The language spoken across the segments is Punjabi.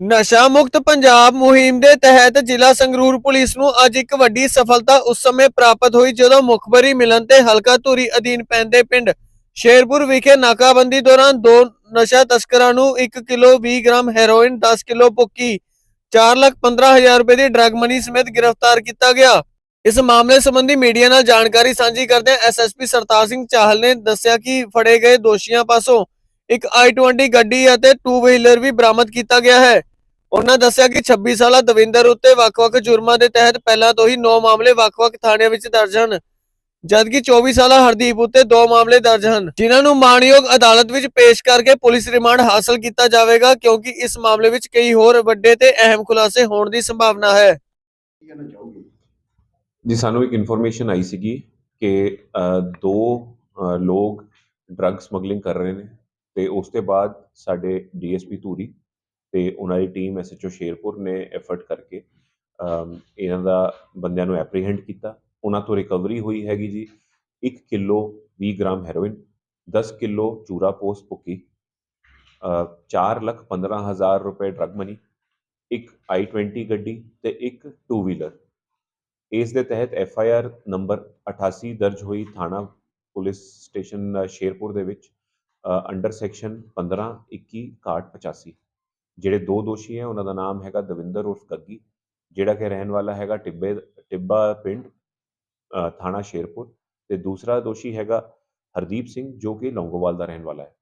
ਨਸ਼ਾ ਮੁਕਤ ਪੰਜਾਬ ਮੁਹਿੰਮ ਦੇ ਤਹਿਤ ਜ਼ਿਲ੍ਹਾ ਸੰਗਰੂਰ ਪੁਲਿਸ ਨੂੰ ਅੱਜ ਇੱਕ ਵੱਡੀ ਸਫਲਤਾ ਉਸ ਸਮੇਂ ਪ੍ਰਾਪਤ ਹੋਈ ਜਦੋਂ ਮੁਖਬਰੀ ਮਿਲਣ ਤੇ ਹਲਕਾ ਧੂਰੀ ਅਧੀਨ ਪੈਂਦੇ ਪਿੰਡ ਸ਼ੇਰਪੁਰ ਵਿਖੇ ਨਾਕਾਬੰਦੀ ਦੌਰਾਨ ਦੋ ਨਸ਼ਾ ਤਸਕਰਾਂ ਨੂੰ 1 ਕਿਲੋ 20 ਗ੍ਰਾਮ ਹੈਰੋਇਨ 10 ਕਿਲੋ ਪੁੱਕੀ 415000 ਰੁਪਏ ਦੀ ਡਰੱਗ ਮਨੀ ਸਮੇਤ ਗ੍ਰਿਫਤਾਰ ਕੀਤਾ ਗਿਆ। ਇਸ ਮਾਮਲੇ ਸੰਬੰਧੀ ਮੀਡੀਆ ਨਾਲ ਜਾਣਕਾਰੀ ਸਾਂਝੀ ਕਰਦਿਆਂ ਐਸਐਸਪੀ ਸਰਤਾਜ ਸਿੰਘ ਚਾਹਲ ਨੇ ਦੱਸਿਆ ਕਿ ਫੜੇ ਗਏ ਦੋਸ਼ੀਆਂ ਪਾਸੋਂ ਇੱਕ i20 ਗੱਡੀ ਅਤੇ 2 ਵੀਲਰ ਵੀ ਬਰਾਮਦ ਕੀਤਾ ਗਿਆ ਹੈ। ਉਹਨਾਂ ਦੱਸਿਆ ਕਿ 26 ਸਾਲਾ ਦਵਿੰਦਰ ਉੱਤੇ ਵੱਖ-ਵੱਖ ਜੁਰਮਾਂ ਦੇ ਤਹਿਤ ਪਹਿਲਾਂ ਤੋਂ ਹੀ 9 ਮਾਮਲੇ ਵੱਖ-ਵੱਖ ਥਾਣਿਆਂ ਵਿੱਚ ਦਰਜ ਹਨ। ਜਦਕਿ 24 ਸਾਲਾ ਹਰਦੀਪ ਉੱਤੇ 2 ਮਾਮਲੇ ਦਰਜ ਹਨ, ਜਿਨ੍ਹਾਂ ਨੂੰ ਮਾਣਯੋਗ ਅਦਾਲਤ ਵਿੱਚ ਪੇਸ਼ ਕਰਕੇ ਪੁਲਿਸ ਰਿਮਾਂਡ ਹਾਸਲ ਕੀਤਾ ਜਾਵੇਗਾ, ਕਿਉਂਕਿ ਇਸ ਮਾਮਲੇ ਵਿੱਚ ਕਈ ਹੋਰ ਵੱਡੇ ਤੇ ਅਹਿਮ ਖੁਲਾਸੇ ਹੋਣ ਦੀ ਸੰਭਾਵਨਾ ਹੈ। ਜੀ, ਸਾਨੂੰ ਇੱਕ ਇਨਫੋਰਮੇਸ਼ਨ ਆਈ ਸੀਗੀ ਕਿ ਦੋ ਲੋਕ ਡਰੱਗ ਸਮਗਲਿੰਗ ਕਰ ਰਹੇ ਨੇ। ਤੇ ਉਸ ਤੋਂ ਬਾਅਦ ਸਾਡੇ ਡੀਐਸਪੀ ਧੂਰੀ ਤੇ ਉਹਨਾਂ ਦੀ ਟੀਮ ਐਸਐਚਓ ਸ਼ੇਰਪੁਰ ਨੇ ਐਫਰਟ ਕਰਕੇ ਇਹਨਾਂ ਦਾ ਬੰਦਿਆਂ ਨੂੰ ਐਪਰੀਹੈਂਡ ਕੀਤਾ। ਉਹਨਾਂ ਤੋਂ ਰਿਕਵਰੀ ਹੋਈ ਹੈਗੀ ਜੀ 1 ਕਿਲੋ 20 ਗ੍ਰਾਮ ਹੈਰੋਇਨ 10 ਕਿਲੋ ਚੂਰਾ ਪੋਸਟ ਪੁੱਕੀ ਅ, ਚਾਰ ਲੱਖ 15 ਹਜ਼ਾਰ ਰੁਪਏ ਡਰੱਗ ਮਨੀ ਇੱਕ i20 ਗੱਡੀ ਤੇ ਇੱਕ 2 ਵੀਲਰ ਇਸ ਦੇ ਤਹਿਤ ਐਫ ਆਈ ਆਰ ਨੰਬਰ 88 ਦਰਜ ਹੋਈ ਥਾਣਾ ਪੁਲਿਸ ਸਟੇਸ਼ਨ ਸ਼ੇਰਪੁਰ ਦੇ ਵਿੱਚ। ਅੰਡਰ ਸੈਕਸ਼ਨ 15 21 61 85 ਜਿਹੜੇ ਦੋ ਦੋਸ਼ੀ ਹੈ, ਉਹਨਾਂ ਦਾ ਨਾਮ ਹੈਗਾ ਦਵਿੰਦਰ ਉਰਫ ਗੱਗੀ, ਜਿਹੜਾ ਕਿ ਰਹਿਣ ਵਾਲਾ ਹੈਗਾ ਟਿੱਬੇ, ਟਿੱਬਾ ਪਿੰਡ ਥਾਣਾ ਸ਼ੇਰਪੁਰ। ਤੇ ਦੂਸਰਾ ਦੋਸ਼ੀ ਹੈਗਾ ਹਰਦੀਪ ਸਿੰਘ, ਜੋ ਕਿ ਲੌਂਗੋਵਾਲ ਦਾ ਰਹਿਣ ਵਾਲਾ ਹੈ।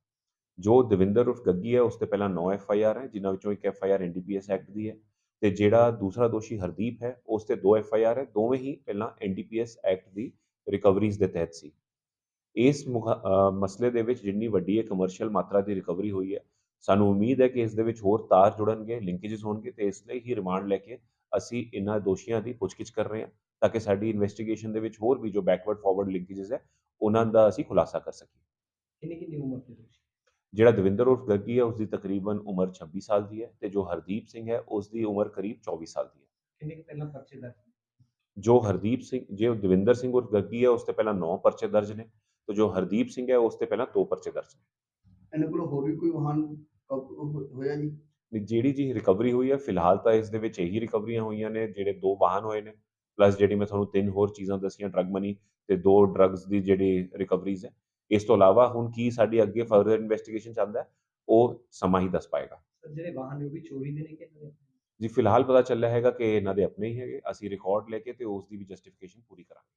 ਜੋ ਦਵਿੰਦਰ ਉਰਫ ਗੱਗੀ ਹੈ, ਉਸ ਤੇ ਪਹਿਲਾਂ 9 ਐਫ ਆਈ ਆਰ ਹੈ, ਜਿਨ੍ਹਾਂ ਵਿੱਚੋਂ ਇੱਕ F I R NDPS act ਦੀ ਹੈ। ਤੇ ਜਿਹੜਾ ਦੂਸਰਾ ਦੋਸ਼ੀ ਹਰਦੀਪ ਹੈ, ਉਸ ਤੇ ਦੋ ਐਫ ਆਈ ਆਰ ਹੈ, ਦੋਵੇਂ ਹੀ ਪਹਿਲਾਂ ਐਨਡੀਪੀਐਸ ਐਕਟ ਦੀ ਰਿਕਵਰੀਜ਼ ਦੇ ਤਹਿਤ ਸੀ। ਇਸ ਮਸਲੇ ਦੇ ਵਿੱਚ ਜਿੰਨੀ ਵੱਡੀ ਇਹ ਕਮਰਸ਼ੀਅਲ ਮਾਤਰਾ ਦੀ ਰਿਕਵਰੀ ਹੋਈ ਹੈ ਸਾਨੂੰ ਉਮੀਦ ਹੈ ਕਿ ਇਸ ਦੇ ਵਿੱਚ ਹੋਰ ਤਾਰ ਜੁੜਨਗੇ ਲਿੰਕੇजेस ਹੋਣਗੇ ਤੇ ਇਸ ਲਈ ਹੀ ਰਿਮਾਂਡ ਲੈ ਕੇ ਅਸੀਂ ਇਹਨਾਂ ਦੋਸ਼ੀਆਂ ਦੀ ਪੁੱਛਗਿੱਛ ਕਰ ਰਹੇ ਹਾਂ ਤਾਂ ਕਿ ਸਾਡੀ ਇਨਵੈਸਟੀਗੇਸ਼ਨ ਦੇ ਵਿੱਚ ਹੋਰ ਵੀ ਜੋ ਬੈਕਵਰਡ ਫਾਰਵਰਡ ਲਿੰਕੇजेस ਹੈ ਉਹਨਾਂ ਦਾ ਅਸੀਂ ਖੁਲਾਸਾ ਕਰ ਸਕੀਏ। ਕਿੰਨੀ ਕਿੰਨੀ ਉਮਰ ਦੇ ਦੋਸ਼ੀ? ਜਿਹੜਾ ਦਵਿੰਦਰ ਉਰਫ ਗੱਗੀ ਹੈ ਉਸ ਦੀ ਤਕਰੀਬਨ ਉਮਰ 26 ਸਾਲ ਦੀ ਹੈ ਤੇ ਜੋ ਹਰਦੀਪ ਸਿੰਘ ਹੈ ਉਸ ਦੀ ਉਮਰ ਕਰੀਬ 24 ਸਾਲ ਦੀ ਹੈ। ਕਿੰਨੇ ਕਿ ਪਹਿਲਾਂ ਪਰਚੇ ਦਰਜ ਜੋ ਹਰਦੀਪ ਸਿੰਘ ਜੇ ਦਵਿੰਦਰ ਸਿੰਘ ਉਰਫ ਗੱਗੀ ਹੈ ਉਸ ਤੇ ਪਹਿਲਾਂ 9 ਪਰਚੇ ਦਰਜ ਨੇ। ਤੇ ਜੋ ਹਰਦੀਪ ਸਿੰਘ ਹੈ ਉਸ ਤੇ ਪਹਿਲਾਂ 2 ਪਰਚੇ ਦਰਜ ਨੇ। ਇਹਨਾਂ ਕੋਲ ਹੋਰ ਵੀ ਕੋਈ ਵਾਹਨ ਹੋਇਆ ਜੀ? ਜਿਹੜੀ ਜੀ ਰਿਕਵਰੀ ਹੋਈ ਹੈ ਫਿਲਹਾਲ ਤਾਂ ਇਸ ਦੇ ਵਿੱਚ ਇਹੀ ਰਿਕਵਰੀਆਂ ਹੋਈਆਂ ਨੇ ਜਿਹੜੇ ਦੋ ਵਾਹਨ ਹੋਏ ਨੇ ਪਲੱਸ ਜਿਹੜੀ ਮੈਂ ਤੁਹਾਨੂੰ ਤਿੰਨ ਹੋਰ ਚੀਜ਼ਾਂ ਦੱਸੀਆਂ ਡਰੱਗ ਮਨੀ ਤੇ ਦੋ ਡਰੱਗਸ ਦੀ ਜਿਹੜੀ ਰਿਕਵਰੀਜ਼ ਹੈ। ਇਸ ਤੋਂ ਇਲਾਵਾ ਹੁਣ ਕੀ ਸਾਡੀ ਅੱਗੇ ਫਰਦਰ ਇਨਵੈਸਟੀਗੇਸ਼ਨ ਚੱਲਦਾ ਹੈ ਉਹ ਸਮਾਂ ਹੀ ਦੱਸ ਪਾਏਗਾ। ਜਿਹੜੇ ਵਾਹਨ ਨੇ ਉਹ ਵੀ ਚੋਰੀ ਦੇ ਨੇ ਕਿ ਦੇ? ਜੀ ਫਿਲਹਾਲ ਪਤਾ ਚੱਲਿਆ ਹੈਗਾ ਕਿ ਇਹਨਾਂ ਦੇ ਆਪਣੇ ਹੀ ਹੈਗੇ ਅਸੀਂ ਰਿਕਾਰਡ ਲੈ ਕੇ ਤੇ ਉਸ ਦੀ ਵੀ ਜਸਟੀਫਿਕੇਸ਼ਨ ਪੂਰੀ ਕਰਾਂਗੇ।